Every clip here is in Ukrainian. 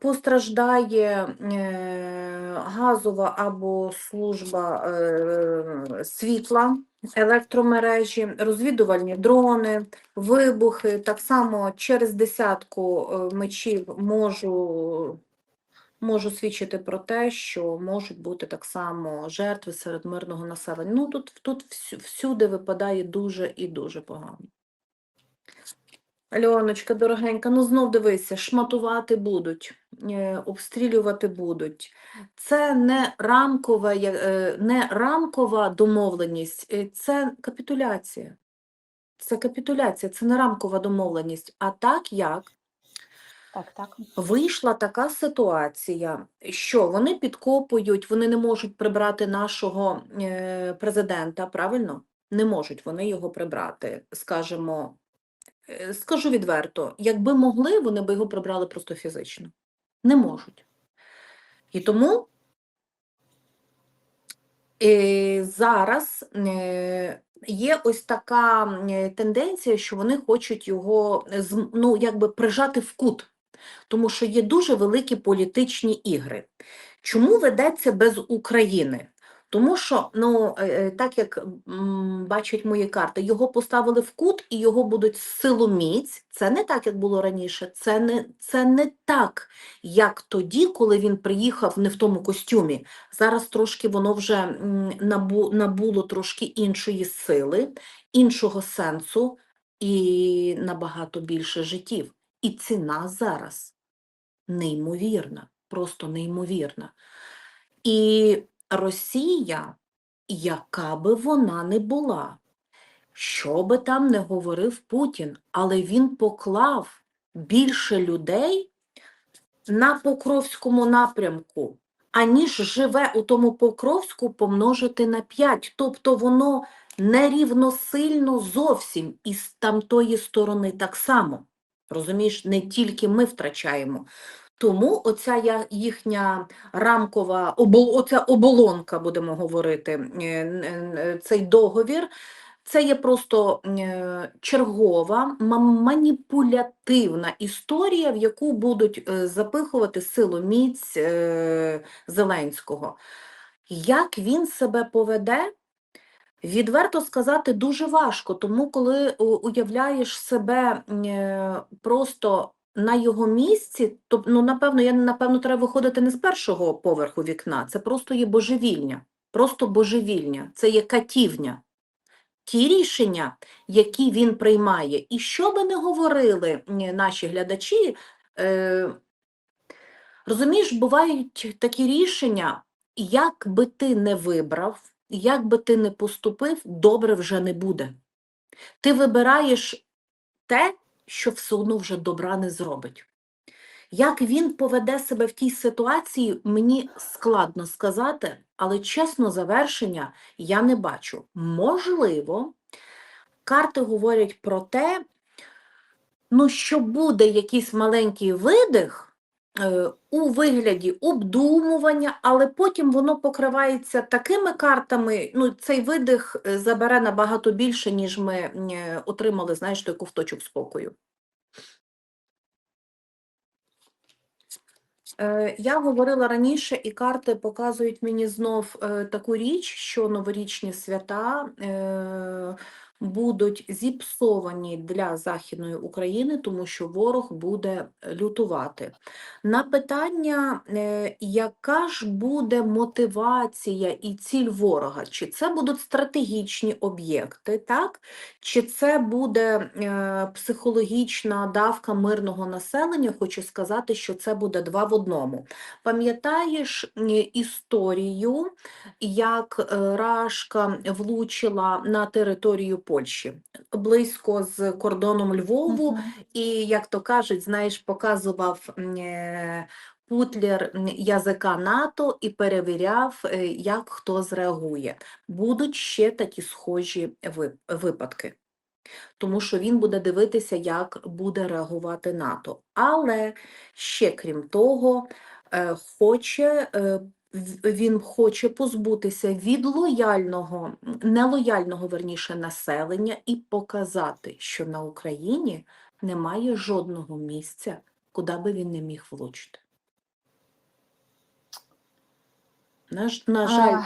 постраждає е, газова або служба е, світла, електромережі, розвідувальні дрони, вибухи. Так само через десятку е, мечів можу, можу свідчити про те, що можуть бути так само жертви серед мирного населення. Ну тут, тут всюди випадає дуже і дуже погано. Альоночка, дорогенька, ну знов дивися, шматувати будуть, е, обстрілювати будуть. Це не рамкова, е, не рамкова домовленість, е, це капітуляція. Це капітуляція, це не рамкова домовленість. А так як Так, так. вийшла така ситуація, що вони підкопують, вони не можуть прибрати нашого президента, правильно? Не можуть вони його прибрати, скажімо. Е, Скажу відверто, якби могли, вони би його прибрали просто фізично. Не можуть. І тому е, зараз е, є ось така тенденція, що вони хочуть його ну, якби прижати в кут, тому що є дуже великі політичні ігри. Чому ведеться без України? Тому що, ну, е, е, так як бачать мої карти, його поставили в кут і його будуть силоміць. Це не так, як було раніше. Це не, це не так, як тоді, коли він приїхав не в тому костюмі. Зараз трошки воно вже набу, набуло трошки іншої сили, іншого сенсу і набагато більше життів. І ціна зараз неймовірна, просто неймовірна. І Росія, яка би вона не була, що би там не говорив Путін, але він поклав більше людей на Покровському напрямку, аніж живе у тому Покровську помножити на 5. Тобто воно нерівносильно зовсім із тамтої сторони так само. Розумієш, не тільки ми втрачаємо. Тому оця їхня рамкова оця оболонка, будемо говорити, е, н- цей договір, це є просто е, чергова маніпулятивна історія, в яку будуть е, запихувати силоміць е, Зеленського. Як він себе поведе? Відверто сказати дуже важко, тому коли уявляєш себе е, просто на його місці, то ну, напевно, я напевно треба виходити не з першого поверху вікна. Це просто є божевільня, просто божевільня, це є катівня. Ті рішення, які він приймає, і що би не говорили наші глядачі, е, розумієш, бувають такі рішення, як би ти не вибрав, як би ти не поступив, добре вже не буде. Ти вибираєш те, що все одно вже добра не зробить. Як він поведе себе в тій ситуації, мені складно сказати, але чесно, завершення я не бачу. Можливо, карти говорять про те, ну, що буде якийсь маленький видих у вигляді обдумування, але потім воно покривається такими картами, ну, цей видих е, забере набагато більше, ніж ми е, отримали, знаєш, той ковточок спокою. Е, Я говорила раніше, і карти показують мені знов е, таку річ, що новорічні свята е, будуть зіпсовані для Західної України, тому що ворог буде лютувати. На питання, е, яка ж буде мотивація і ціль ворога? Чи це будуть стратегічні об'єкти, так? Чи це буде е, психологічна давка мирного населення? Хочу сказати, що це буде два в одному. Пам'ятаєш е, історію, як е, Рашка влучила на територію Польщі близько з кордоном Львову, Мгм. і, як то кажуть, знаєш, показував е, Путлер язика НАТО і перевіряв, е, як хто зреагує. Будуть ще такі схожі випадки. Тому що він буде дивитися, як буде реагувати НАТО. Але ще крім того, е, хоче, він хоче позбутися від лояльного, нелояльного верніше населення і показати, що на Україні немає жодного місця куди би він не міг влучити. На, на жаль, А,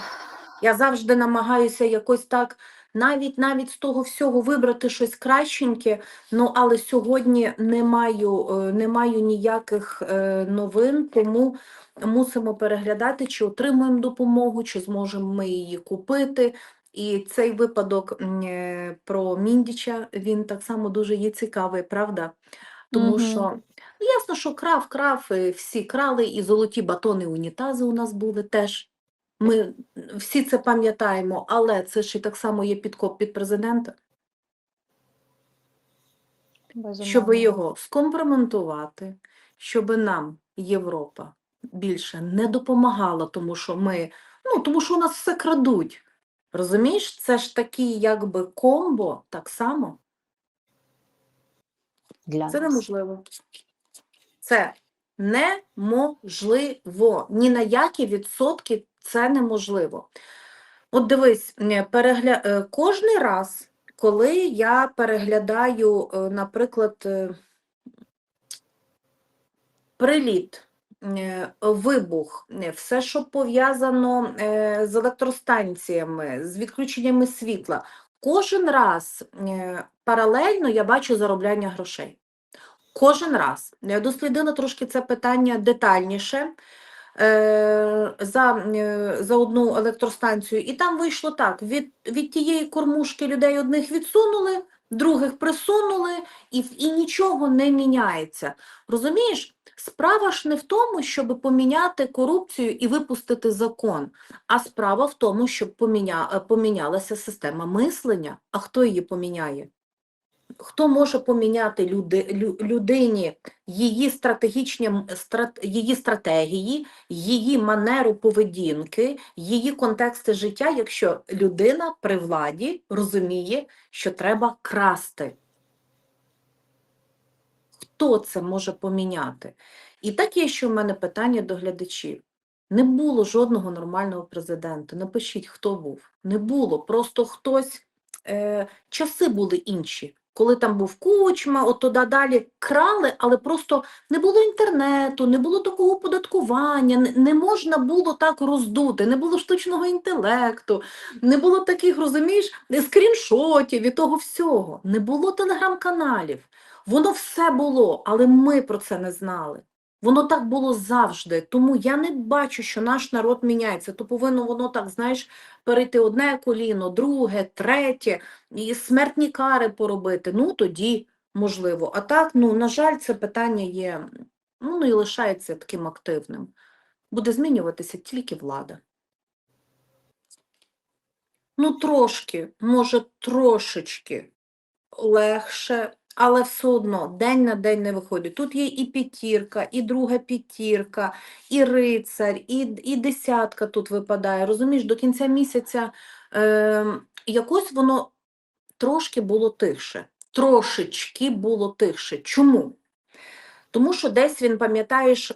я завжди намагаюся якось так, навіть навіть з того всього вибрати щось кращеньке, ну але сьогодні не маю, е, не маю ніяких е, новин, тому мусимо переглядати, чи отримуємо допомогу, чи зможемо ми її купити. І цей випадок е, про Міндіча, він так само дуже є цікавий, правда? Тому Мгм. що ну, ясно, що крав, крав, всі крали, і золоті батони унітази у нас були теж. Ми всі це пам'ятаємо, але це ж і так само є підкоп під президента, щоб його скомпроментувати, щоб нам Європа більше не допомагала, тому що ми, ну, тому що у нас все крадуть. Розумієш, це ж такий якби комбо так само. Для Це неможливо. Це неможливо. Ні на які відсотки це неможливо. От дивись, перегля... е, кожний раз, коли я переглядаю, е, наприклад, е, приліт, вибух, все, що пов'язано з електростанціями, з відключеннями світла, кожен раз паралельно я бачу заробляння грошей. Кожен раз. Я дослідила трошки це питання детальніше за, е, за одну електростанцію, і там вийшло так: від, від тієї кормушки людей одних відсунули, других присунули, і, і нічого не міняється. Розумієш? Справа ж не в тому, щоб поміняти корупцію і випустити закон, а справа в тому, щоб поміня, е, помінялася система мислення. А хто її поміняє? Хто може поміняти люди, людині її стратегічні страт, її стратегії, її манеру поведінки, її контексти життя, якщо людина при владі розуміє, що треба красти? Хто це може поміняти? І таке, що в мене питання до глядачів. Не було жодного нормального президента. Напишіть, хто був. Не було. Просто хтось. Е, часи були інші. Коли там був кучма, от туди далі крали, але просто не було інтернету, не було такого оподаткування, не, не можна було так роздути, не було штучного інтелекту, не було таких, розумієш, скріншотів і того всього. Не було телеграм-каналів. Воно все було, але ми про це не знали. Воно так було завжди. Тому я не бачу, що наш народ міняється. То повинно воно так, знаєш, перейти одне коліно, друге, третє, і смертні кари поробити. Ну, тоді можливо. А так, ну, на жаль, це питання є, ну, ну і лишається таким активним. Буде змінюватися тільки влада. Ну, трошки, може, трошечки легше, але все одно день на день не виходить. Тут є і п'ятірка, і друга п'ятірка, і рицар, і, і десятка тут випадає. Розумієш, до кінця місяця е, якось воно трошки було тихше. Трошечки було тихше. Чому? Тому що десь він, пам'ятаєш, е,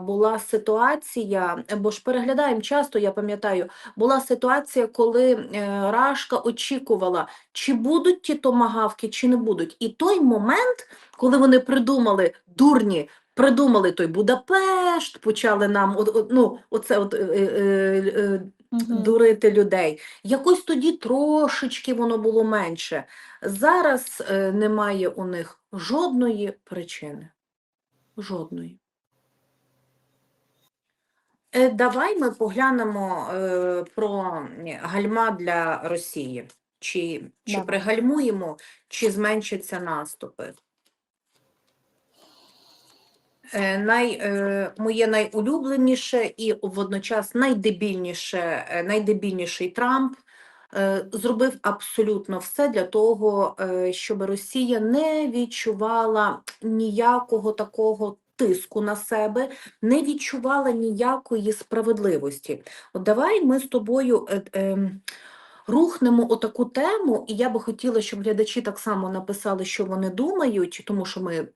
була ситуація, бо ж переглядаємо часто, я пам'ятаю, була ситуація, коли е, Рашка очікувала, чи будуть ті томагавки, чи не будуть. І той момент, коли вони придумали, дурні, придумали той Будапешт, почали нам ну, оце от, е, е, Мгм. дурити людей. Якось тоді трошечки воно було менше. Зараз е, немає у них жодної причини. Жодної. Е, давай ми поглянемо е, про гальма для Росії. Чи, чи пригальмуємо, чи зменшаться наступи. Е, Най, е, моє найулюбленіше і водночас найдебільніше, е, найдебільніший Трамп е, зробив абсолютно все для того, е, щоб Росія не відчувала ніякого такого тиску на себе, не відчувала ніякої справедливості. От давай ми з тобою е, ем, рухнемо отаку тему, і я би хотіла, щоб глядачі так само написали, що вони думають, тому що ми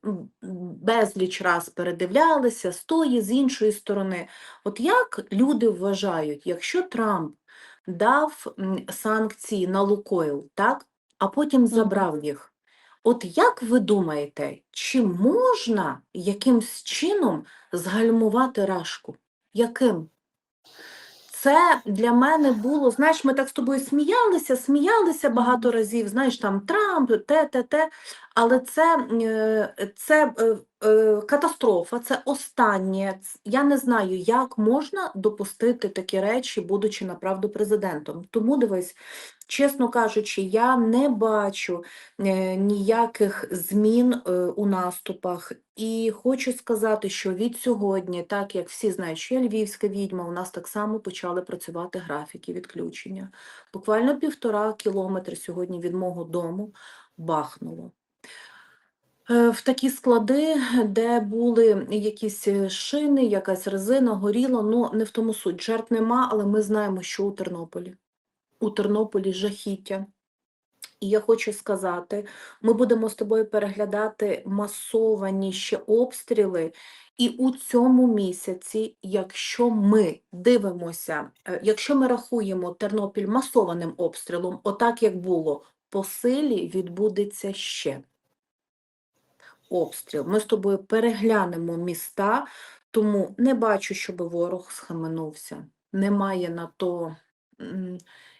безліч раз передивлялися з тої, з іншої сторони. От як люди вважають, якщо Трамп дав санкції на Лукойл, так, а потім забрав їх, От як ви думаєте, чи можна якимсь чином згальмувати рашку? Яким? Це для мене було, знаєш, ми так з тобою сміялися, сміялися багато разів, знаєш, там Трамп, те, те, те, але це, е, це е, е, катастрофа, це останнє. Я не знаю, як можна допустити такі речі, будучи направду президентом. Тому дивись, чесно кажучи, я не бачу ніяких змін у наступах. І хочу сказати, що від сьогодні, так як всі знають, що я львівська відьма, у нас так само почали працювати графіки відключення. Буквально півтора кілометри сьогодні від мого дому бахнуло. Е, В такі склади, де були якісь е, шини, якась резина, горіло, ну не в тому суть. Жертв нема, але ми знаємо, що у Тернополі. У Тернополі жахіття. І я хочу сказати, ми будемо з тобою переглядати масовані ще обстріли. І у цьому місяці, якщо ми дивимося, е, якщо ми рахуємо Тернопіль масованим обстрілом, отак як було, по силі відбудеться ще обстріл. Ми з тобою переглянемо міста, тому не бачу, щоб ворог схаменувся. Немає на то,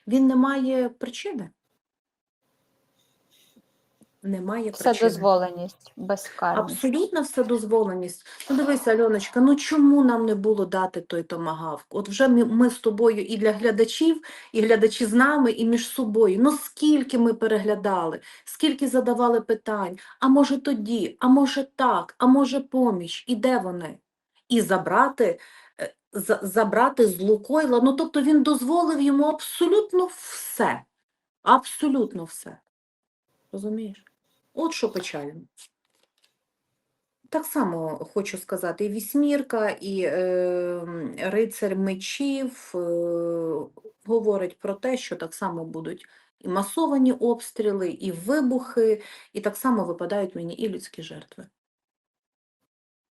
він не має причини. Немає. Вседозволеність, безкарність. Абсолютно вседозволеність. Ну дивися, Альоночка, ну чому нам не було дати той томагавк? От вже ми, ми з тобою і для глядачів, і глядачі з нами, і між собою. Ну скільки ми переглядали, скільки задавали питань, а може тоді, а може так, а може поміч, і де вони? І забрати, е, за- забрати з Лукойла, ну тобто він дозволив йому абсолютно все, абсолютно все. Розумієш? От що печально. Так само хочу сказати, і вісьмірка, і е, рицар мечів е, говорить про те, що так само будуть і масовані обстріли, і вибухи, і так само випадають мені і людські жертви.